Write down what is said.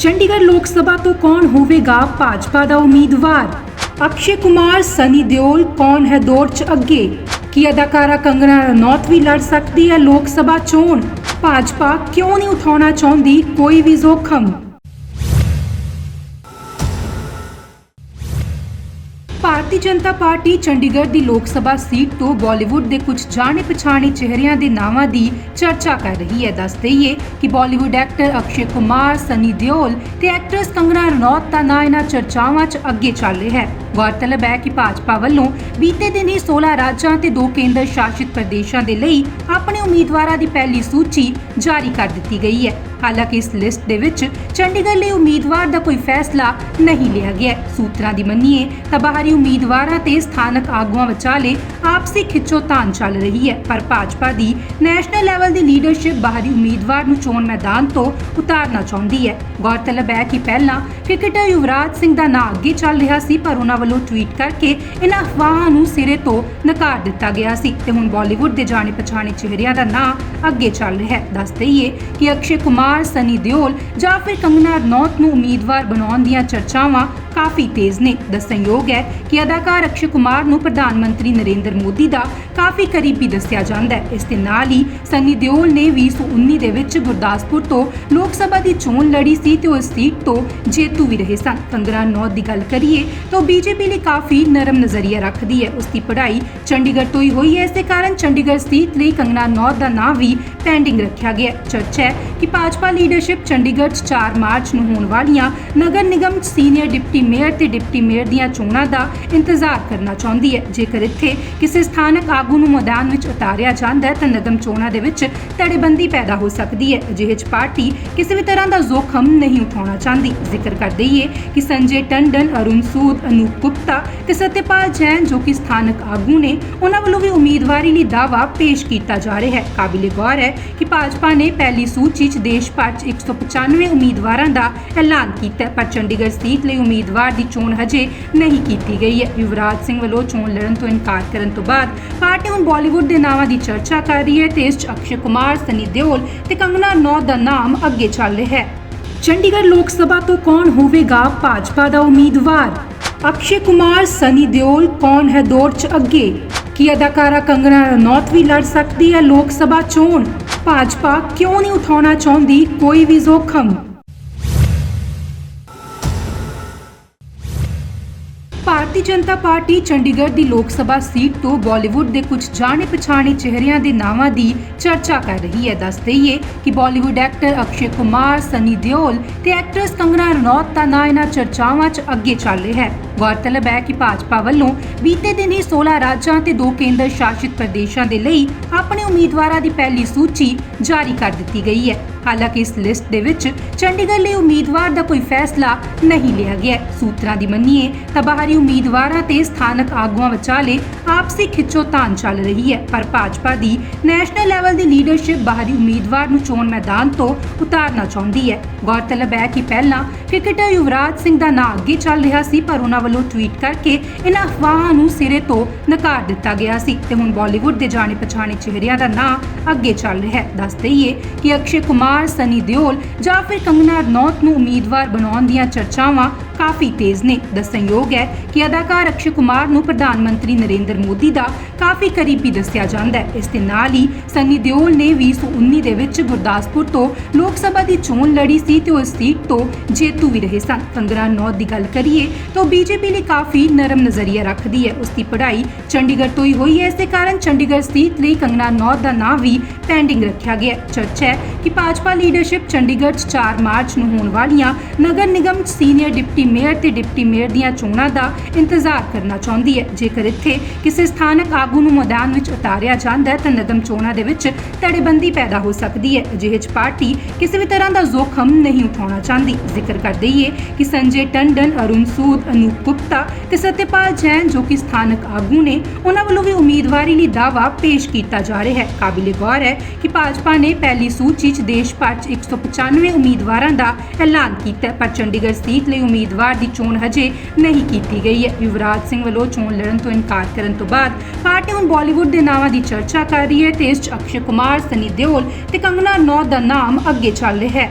ਚੰਡੀਗੜ੍ਹ ਲੋਕ ਸਭਾ ਤੋਂ ਕੌਣ ਹੋਵੇਗਾ ਭਾਜਪਾ ਦਾ ਉਮੀਦਵਾਰ? ਅਕਸ਼ੇ ਕੁਮਾਰ, ਸਨੀ ਦਿਓਲ ਕੌਣ ਹੈ ਦੌਰ 'ਚ ਅੱਗੇ? ਕੀ ਅਦਾਕਾਰਾ ਕੰਗਨਾ ਰਣੌਤ ਵੀ ਲੜ ਸਕਦੀ ਹੈ ਲੋਕ ਸਭਾ ਚੋਣ? ਭਾਜਪਾ ਕਿਉਂ ਨਹੀਂ ਉਠਾਉਣਾ ਚਾਹੁੰਦੀ? ਕੋਈ ਵੀ ਜ਼ੋਖਮ। ਭਾਰਤੀ ਜਨਤਾ ਪਾਰਟੀ ਚੰਡੀਗੜ੍ਹ ਦੀ ਲੋਕ ਸਭਾ ਸੀਟ ਤੋਂ ਬਾਲੀਵੁੱਡ ਦੇ ਕੁਝ ਜਾਣੇ ਪਛਾਣੇ ਚਿਹਰਿਆਂ ਦੇ ਨਾਵਾਂ ਦੀ ਚਰਚਾ ਕਰ ਰਹੀ ਹੈ। ਦੱਸ ਦਈਏ ਕਿ ਬਾਲੀਵੁੱਡ ਐਕਟਰ ਅਕਸ਼ੇ ਕੁਮਾਰ, ਸਨੀ ਦਿਓਲ ਤੇ ਐਕਟਰਸ ਕੰਗਨਾ ਰਣੌਤ ਦਾ ਨਾਂ ਇਹਨਾਂ ਚਰਚਾਵਾਂ 'ਚ ਅੱਗੇ ਚੱਲ ਰਿਹਾ ਹੈ। ਗੌਰਤਲਬ ਹੈ ਕਿ ਭਾਜਪਾ ਵੱਲੋਂ ਬੀਤੇ ਦਿਨ ਹੀ 16 ਰਾਜਾਂ ਤੇ ਦੋ ਕੇਂਦਰ ਸ਼ਾਸਿਤ ਪ੍ਰਦੇਸ਼ਾਂ ਦੇ ਲਈ ਆਪਣੇ ਉਮੀਦਵਾਰਾਂ ਦੀ ਪਹਿਲੀ ਸੂਚੀ ਜਾਰੀ ਕਰ ਦਿੱਤੀ ਗਈ ਹੈ। ਹਾਲਾਂਕਿ ਇਸ ਲਿਸਟ ਦੇ ਵਿੱਚ ਚੰਡੀਗੜ੍ਹ ਲਈ ਉਮੀਦਵਾਰ ਦਾ ਕੋਈ ਫੈਸਲਾ ਨਹੀਂ ਲਿਆ ਗਿਆ ਸੂਤਰਾਂ ਦੀ ਮੰਨੀਏ ਤਾਂ ਬਾਹਰੀ ਉਮੀਦਵਾਰਾਂ ਤੇ ਸਥਾਨਕ ਆਗੂਆਂ ਵਿਚਾਲੇ ਆਪਸੀ ਖਿੱਚੋਤਾਣ ਚੱਲ ਰਹੀ ਹੈ। ਪਰ ਭਾਜਪਾ ਦੀ ਨੈਸ਼ਨਲ ਲੈਵਲ ਦੀ ਲੀਡਰਸ਼ਿਪ ਬਾਹਰੀ ਉਮੀਦਵਾਰ ਨੂੰ ਚੋਣ ਮੈਦਾਨ ਤੋਂ ਉਤਾਰਨਾ ਚਾਹੁੰਦੀ ਹੈ। ਗੌਰਤਲਬ ਹੈ ਕਿ ਪਹਿਲਾਂ ਕ੍ਰਿਕਟਰ ਯੁਵਰਾਜ ਸਿੰਘ ਦਾ ਨਾਂ ਅੱਗੇ ਚੱਲ ਰਿਹਾ ਸੀ, ਪਰ ਉਹਨਾਂ ਵੱਲੋਂ ਟਵੀਟ ਕਰਕੇ ਇਹਨਾਂ ਅਫਵਾਹਾਂ ਨੂੰ ਸਿਰੇ ਤੋਂ ਨਕਾਰ ਦਿੱਤਾ ਗਿਆ ਸੀ ਤੇ ਹੁਣ ਬਾਲੀਵੁੱਡ ਦੇ ਜਾਣੇ ਪਛਾਣੇ ਚਿਹਰਿਆਂ ਦਾ ਨਾਂ ਅੱਗੇ ਚੱਲ ਰਿਹਾ ਹੈ। ਦੱਸ ਦਈਏ ਕਿ ਅਕਸ਼ੇ ਕੁਮਾਰ ਸਨੀ ਦਿਓਲ ਜਾਂ ਫਿਰ ਕੰਗਨਾ ਰਣੌਤ ਨੂੰ ਉਮੀਦਵਾਰ ਬਣਾਉਣ ਦੀਆਂ ਚਰਚਾਵਾਂ ਕਾਫੀ ਤੇਜ਼ ਨੇ। ਦੱਸਣਯੋਗ ਹੈ ਕਿ ਅਦਾਕਾਰ ਅਕਸ਼ੇ ਕੁਮਾਰ ਨੂੰ ਪ੍ਰਧਾਨ ਮੰਤਰੀ ਨਰਿੰਦਰ ਮੋਦੀ ਦਾ ਕਾਫੀ ਕਰੀਬੀ ਦੱਸਿਆ ਜਾਂਦਾ ਹੈ। ਇਸ ਦੇ ਨਾਲ ਹੀ ਸੰਨੀ ਦਿਓਲ ਨੇ 2019 ਦੇ ਵਿੱਚ ਗੁਰਦਾਸਪੁਰ ਤੋਂ ਲੋਕ ਸਭਾ ਦੀ ਚੋਣ ਲੜੀ ਸੀ ਤੇ ਉਸ ਸੀਟ ਤੋਂ ਜੇਤੂ ਵੀ ਰਹੇ ਸਨ। ਕੰਗਨਾ ਰਣੌਤ ਦੀ ਗੱਲ ਕਰੀਏ ਤਾਂ ਬੀਜੇਪੀ ਲਈ ਕਾਫੀ ਨਰਮ ਨਜ਼ਰੀਆ ਰੱਖਦੀ ਹੈ। ਉਸ ਦੀ ਪੜ੍ਹਾਈ ਚੰਡੀਗੜ੍ਹ ਤੋਂ ਹੀ ਹੋਈ ਹੈ। ਇਸ ਦੇ ਕਾਰਨ ਚੰਡੀਗੜ੍ਹ ਸੀਟ ਲਈ ਕੰਗਨਾ ਨੌਦ ਦਾ ਨਾਂ ਵੀ ਪੈਂਡਿੰਗ ਰੱਖਿਆ ਗਿਆ ਚਰਚਾ ਹੈ ਕਿ ਭਾਜਪਾ ਲੀਡਰਸ਼ਿਪ ਚੰਡੀਗੜ੍ਹ 'ਚ 4 ਮਾਰਚ ਨੂੰ ਹੋਣ ਵਾਲੀਆਂ ਨਗਰ ਨਿਗਮ ਸੀਨੀਅਰ ਡਿਪਟੀ ਮੇਅਰ ਤੇ ਡਿਪਟੀ ਮੇਅਰ ਦੀਆਂ ਚੋਣਾਂ ਦਾ ਇੰਤਜ਼ਾਰ ਕਰਨਾ ਚਾਹੁੰਦੀ ਹੈ। ਜੇਕਰ ਇੱਥੇ ਕਿਸੇ ਸਥਾਨਕ ਆਗੂ ਨੂੰ ਮੈਦਾਨ ਵਿੱਚ ਉਤਾਰਿਆ ਜਾਂਦਾ ਹੈ, ਤਾਂ ਨਿਗਮ ਚੋਣਾਂ ਦੇ ਵਿੱਚ ਧੜੇਬੰਦੀ ਪੈਦਾ ਹੋ ਸਕਦੀ ਹੈ। ਅਜਿਹੇ 'ਚ ਪਾਰਟੀ ਕਿਸੇ ਵੀ ਤਰ੍ਹਾਂ ਦਾ ਜ਼ੋਖਮ ਨਹੀਂ ਉਠਾਉਣਾ ਚਾਹੁੰਦੀ। ਜ਼ਿਕਰ ਕਰ ਦਈਏ ਕਿ ਸੰਜੇ ਟੰਡਨ, ਅਰੁਣ ਸੂਦ, ਅਨੂਪ ਗੁਪਤਾ ਤੇ ਸਤਿਪਾਲ ਜੈਨ ਜੋ ਕਿ ਸਥਾਨਕ ਆਗੂ ਨੇ, ਉਹਨਾਂ ਵੱਲੋਂ ਵੀ ਉਮੀਦਵਾਰੀ ਲਈ ਦਾਅਵਾ ਪੇਸ਼ ਕੀਤਾ ਜਾ ਰਿਹਾ ਹੈ। ਕਾਬਿਲੇ ਗੌਰ ਹੈ ਕਿ ਭਾਜਪਾ ਨੇ ਪਹਿਲੀ ਸੂਚੀ 'ਚ ਦੇਸ਼ ਭਰ 'ਚ 195 ਉਮੀਦਵਾਰਾਂ ਦਾ ਐਲਾਨ ਕੀਤਾ ਪਰ ਚੰਡੀਗੜ੍ਹ ਸੀਟ ਲਈ ਉਮੀਦਵਾਰ ਦੀ ਚੋਣ ਹਜੇ ਨਹੀਂ ਕੀਤੀ ਗਈ ਹੈ। ਯੁਵਰਾਜ ਸਿੰਘ ਵੱਲੋਂ ਚੋਣ ਲੜਨ ਤੋਂ ਇਨਕਾਰ ਕਰਨ ਤੋਂ ਬਾਅਦ ਪਾਰਟੀ ਹੁਣ ਬਾਲੀਵੁੱਡ ਦੇ ਨਾਵਾਂ ਦੀ ਚਰਚਾ ਕਰ ਰਹੀ ਹੈ। ਤੇ ਇਸ 'ਚ ਅਕਸ਼ੇ ਕੁਮਾਰ, ਸਨੀ ਦਿਓਲ ਤੇ ਕੰਗਨਾ ਰਣੌਤ ਦਾ ਨਾਮ ਅੱਗੇ ਚੱਲ ਰਿਹਾ ਹੈ। ਚੰਡੀਗੜ੍ਹ ਲੋਕ ਸਭਾ ਤੋਂ ਕੌਣ ਹੋਵੇਗਾ ਭਾਜਪਾ ਦਾ ਉਮੀਦਵਾਰ? ਅਕਸ਼ੇ ਕੁਮਾਰ, ਸਨੀ ਦਿਓਲ ਕੌਣ ਹੈ ਦੌੜ 'ਚ ਅੱਗੇ? ਕੀ ਅਦਾਕਾਰਾ ਕੰਗਨਾ ਰਣੌਤ ਵੀ ਲੜ ਸਕਦੀ ਹੈ ਲੋਕ ਸਭਾ ਚੋਣ? ਭਾਜਪਾ ਕਿਉਂ ਨਹੀਂ ਉਠਾਉਣਾ ਚਾਹੁੰਦੀ? ਕੋਈ ਵੀ ਜ਼ੋਖਮ ਭਾਰਤੀ ਜਨਤਾ ਪਾਰਟੀ ਚੰਡੀਗੜ੍ਹ ਦੀ ਲੋਕ ਸਭਾ ਸੀਟ ਤੋਂ ਬਾਲੀਵੁੱਡ ਦੇ ਕੁਝ ਜਾਣੇ ਪਛਾਣੇ ਚਿਹਰਿਆਂ ਦੇ ਨਾਵਾਂ ਦੀ ਚਰਚਾ ਕਰ ਰਹੀ ਹੈ। ਦੱਸ ਦਈਏ ਕਿ ਬਾਲੀਵੁੱਡ ਐਕਟਰ ਅਕਸ਼ੇ ਕੁਮਾਰ, ਸਨੀ ਦਿਓਲ ਤੇ ਐਕਟਰਸ ਕੰਗਨਾ ਰਣੌਤ ਦਾ ਨਾਂ ਇਹਨਾਂ ਚਰਚਾਵਾਂ 'ਚ ਅੱਗੇ ਚੱਲ ਰਿਹਾ ਹੈ। ਗੌਰਤਲਬ ਹੈ ਕਿ ਭਾਜਪਾ ਵੱਲੋਂ ਬੀਤੇ ਦਿਨ ਹੀ 16 ਰਾਜਾਂ ਤੇ ਦੋ ਕੇਂਦਰ ਸ਼ਾਸਿਤ ਪ੍ਰਦੇਸ਼ਾਂ ਦੇ ਲਈ ਆਪਣੇ ਉਮੀਦਵਾਰਾਂ ਦੀ ਪਹਿਲੀ ਸੂਚੀ ਜਾਰੀ ਕਰ ਦਿੱਤੀ ਗਈ ਹੈ। ਹਾਲਾਂਕਿ ਇਸ ਲਿਸਟ ਦੇ ਵਿੱਚ ਚੰਡੀਗੜ੍ਹ ਲਈ ਉਮੀਦਵਾਰ ਦਾ ਕੋਈ ਫੈਸਲਾ ਨਹੀਂ ਲਿਆ ਗਿਆ ਸੂਤਰਾਂ ਦੀ ਮੰਨੀਏ ਤਾਂ ਬਾਹਰੀ ਉਮੀਦਵਾਰਾਂ ਤੇ ਸਥਾਨਕ ਆਗੂਆਂ ਵਿਚਾਲੇ ਆਪਸੀ ਖਿੱਚੋਤਾਣ ਚੱਲ ਰਹੀ ਹੈ। ਪਰ ਭਾਜਪਾ ਦੀ ਨੈਸ਼ਨਲ ਲੈਵਲ ਦੀ ਲੀਡਰਸ਼ਿਪ ਬਾਹਰੀ ਉਮੀਦਵਾਰ ਨੂੰ ਚੋਣ ਮੈਦਾਨ ਤੋਂ ਉਤਾਰਨਾ ਚਾਹੁੰਦੀ ਹੈ। ਗੌਰਤਲਬ ਹੈ ਕਿ ਪਹਿਲਾਂ ਕ੍ਰਿਕਟਰ ਯੁਵਰਾਜ ਸਿੰਘ ਦਾ ਨਾਂ ਅੱਗੇ ਚੱਲ ਰਿਹਾ ਸੀ, ਪਰ ਉਹਨਾਂ ਵੱਲੋਂ ਟਵੀਟ ਕਰਕੇ ਇਹਨਾਂ ਅਫਵਾਹਾਂ ਨੂੰ ਸਿਰੇ ਤੋਂ ਨਕਾਰ ਦਿੱਤਾ ਗਿਆ ਸੀ ਤੇ ਹੁਣ ਬਾਲੀਵੁੱਡ ਦੇ ਜਾਣੇ ਪਛਾਣੇ ਚਿਹਰਿਆਂ ਦਾ ਨਾਂ ਅੱਗੇ ਚੱਲ ਰਿਹਾ ਹੈ। ਦੱਸ ਦਈਏ ਕਿ ਅਕਸ਼ੇ ਕੁਮਾਰ ਸਨੀ ਦਿਓਲ ਜਾਂ ਫਿਰ ਕੰਗਨਾ ਰਣੌਤ ਨੂੰ ਉਮੀਦਵਾਰ ਬਣਾਉਣ ਦੀਆਂ ਚਰਚਾਵਾਂ ਕਾਫੀ ਤੇਜ਼ ਨੇ। ਦੱਸਣਯੋਗ ਹੈ ਕਿ ਅਦਾਕਾਰ ਅਕਸ਼ੇ ਕੁਮਾਰ ਨੂੰ ਪ੍ਰਧਾਨ ਮੰਤਰੀ ਨਰਿੰਦਰ ਮੋਦੀ ਦਾ ਕਾਫੀ ਕਰੀਬੀ ਦੱਸਿਆ ਜਾਂਦਾ ਹੈ। ਇਸ ਦੇ ਨਾਲ ਹੀ ਸੰਨੀ ਦਿਓਲ ਨੇ 2019 ਦੇ ਵਿੱਚ ਗੁਰਦਾਸਪੁਰ ਤੋਂ ਲੋਕ ਸਭਾ ਦੀ ਚੋਣ ਲੜੀ ਸੀ ਤੇ ਉਹ ਸੀਟ ਤੋਂ ਜੇਤੂ ਵੀ ਰਹੇ ਸਨ। ਕੰਗਨਾ ਰਣੌਤ ਦੀ ਗੱਲ ਕਰੀਏ ਤਾਂ ਬੀਜੇਪੀ ਲਈ ਕਾਫੀ ਨਰਮ ਨਜ਼ਰੀਆ ਰੱਖਦੀ ਹੈ। ਉਸ ਦੀ ਪੜ੍ਹਾਈ ਚੰਡੀਗੜ੍ਹ ਤੋਂ ਹੀ ਹੋਈ ਹੈ। ਇਸ ਦੇ ਕਾਰਨ ਚੰਡੀਗੜ੍ਹ ਸੀਟ ਲਈ ਕੰਗਨਾ ਰਣੌਤ ਦਾ ਨਾਂ ਵੀ ਪੈਂਡਿੰਗ ਰੱਖਿਆ ਗਿਆ ਚਰਚਾ ਹੈ ਕਿ ਭਾਜਪਾ ਲੀਡਰਸ਼ਿਪ ਚੰਡੀਗੜ੍ਹ 'ਚ 4 ਮਾਰਚ ਨੂੰ ਹੋਣ ਵਾਲੀਆਂ ਨਗਰ ਨਿਗਮ ਸੀਨੀਅਰ ਡਿਪਟੀ ਮੇਅਰ ਤੇ ਡਿਪਟੀ ਮੇਅਰ ਦੀਆਂ ਚੋਣਾਂ ਦਾ ਇੰਤਜ਼ਾਰ ਕਰਨਾ ਚਾਹੁੰਦੀ ਹੈ। ਜੇਕਰ ਇੱਥੇ ਕਿਸੇ ਸਥਾਨਕ ਆਗੂ ਨੂੰ ਮੈਦਾਨ ਵਿੱਚ ਉਤਾਰਿਆ ਜਾਂਦਾ ਹੈ, ਤਾਂ ਨਿਗਮ ਚੋਣਾਂ ਦੇ ਵਿੱਚ ਧੜੇਬੰਦੀ ਪੈਦਾ ਹੋ ਸਕਦੀ ਹੈ। ਅਜਿਹੇ 'ਚ ਪਾਰਟੀ ਕਿਸੇ ਵੀ ਤਰ੍ਹਾਂ ਦਾ ਜ਼ੋਖਮ ਨਹੀਂ ਉਠਾਉਣਾ ਚਾਹੁੰਦੀ। ਜ਼ਿਕਰ ਕਰ ਦਈਏ ਕਿ ਸੰਜੇ ਟੰਡਨ, ਅਰੁਣ ਸੂਦ, ਅਨੂਪ ਗੁਪਤਾ ਤੇ ਸਤਿਪਾਲ ਜੈਨ ਜੋ ਕਿ ਸਥਾਨਕ ਆਗੂ ਨੇ, ਉਹਨਾਂ ਵੱਲੋਂ ਵੀ ਉਮੀਦਵਾਰੀ ਲਈ ਦਾਅਵਾ ਪੇਸ਼ ਕੀਤਾ ਜਾ ਰਿਹਾ ਹੈ। ਕਾਬਿਲੇ ਗੌਰ ਹੈ ਕਿ ਭਾਜਪਾ ਨੇ ਪਹਿਲੀ ਸੂਚੀ 'ਚ ਦੇਸ਼ ਭਰ 'ਚ 195 ਉਮੀਦਵਾਰਾਂ ਦਾ ਐਲਾਨ ਕੀਤਾ ਪਰ ਚੰਡੀਗੜ੍ਹ ਸੀਟ ਲਈ ਉਮੀਦਵਾਰ ਦੀ ਚੋਣ ਹਜੇ ਨਹੀਂ ਕੀਤੀ ਗਈ ਹੈ। ਯੁਵਰਾਜ ਸਿੰਘ ਵੱਲੋਂ ਚੋਣ ਲੜਨ ਤੋਂ ਇਨਕਾਰ ਕਰਨ ਤੋਂ ਬਾਅਦ ਪਾਰਟੀ ਹੁਣ ਬਾਲੀਵੁੱਡ ਦੇ ਨਾਵਾਂ ਦੀ ਚਰਚਾ ਕਰ ਰਹੀ ਹੈ। ਤੇ ਇਸ 'ਚ ਅਕਸ਼ੇ ਕੁਮਾਰ, ਸਨੀ ਦਿਓਲ ਤੇ ਕੰਗਨਾ ਨੌ ਦਾ ਨਾਮ ਅੱਗੇ ਚੱਲ ਰਿਹਾ ਹੈ।